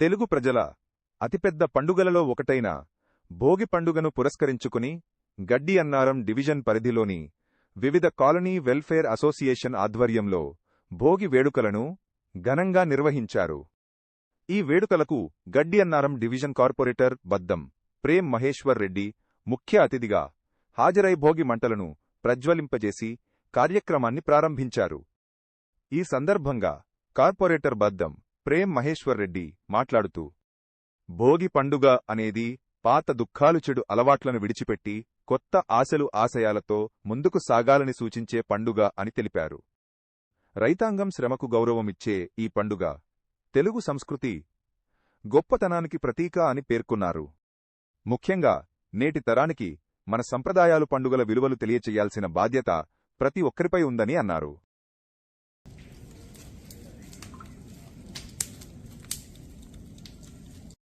తెలుగు ప్రజల అతిపెద్ద పండుగలలో ఒకటైన భోగి పండుగను పురస్కరించుకుని గడ్డి అన్నారం డివిజన్ పరిధిలోని వివిధ కాలనీ వెల్ఫేర్ అసోసియేషన్ ఆధ్వర్యంలో భోగి వేడుకలను ఘనంగా నిర్వహించారు. ఈ వేడుకలకు గడ్డి అన్నారం డివిజన్ కార్పొరేటర్ బద్దం ప్రేమ్ మహేశ్వర్ రెడ్డి ముఖ్య అతిథిగా హాజరై భోగి మంటలను ప్రజ్వలింపజేసి కార్యక్రమాన్ని ప్రారంభించారు. ఈ సందర్భంగా కార్పొరేటర్ బద్దం ప్రేమ్ మహేశ్వర్ రెడ్డి మాట్లాడుతూ భోగి పండుగ అనేది పాత దుఃఖాలు చెడు అలవాట్లను విడిచిపెట్టి కొత్త ఆశలు ఆశయాలతో ముందుకు సాగాలని సూచించే పండుగ అని తెలిపారు. రైతాంగం శ్రమకు గౌరవమిచ్చే ఈ పండుగ తెలుగు సంస్కృతి గొప్పతనానికి ప్రతీక అని పేర్కొన్నారు. ముఖ్యంగా నేటి తరానికి మన సంప్రదాయాలు పండుగల విలువలు తెలియచేయాల్సిన బాధ్యత ప్రతి ఒక్కరిపై ఉందని అన్నారు.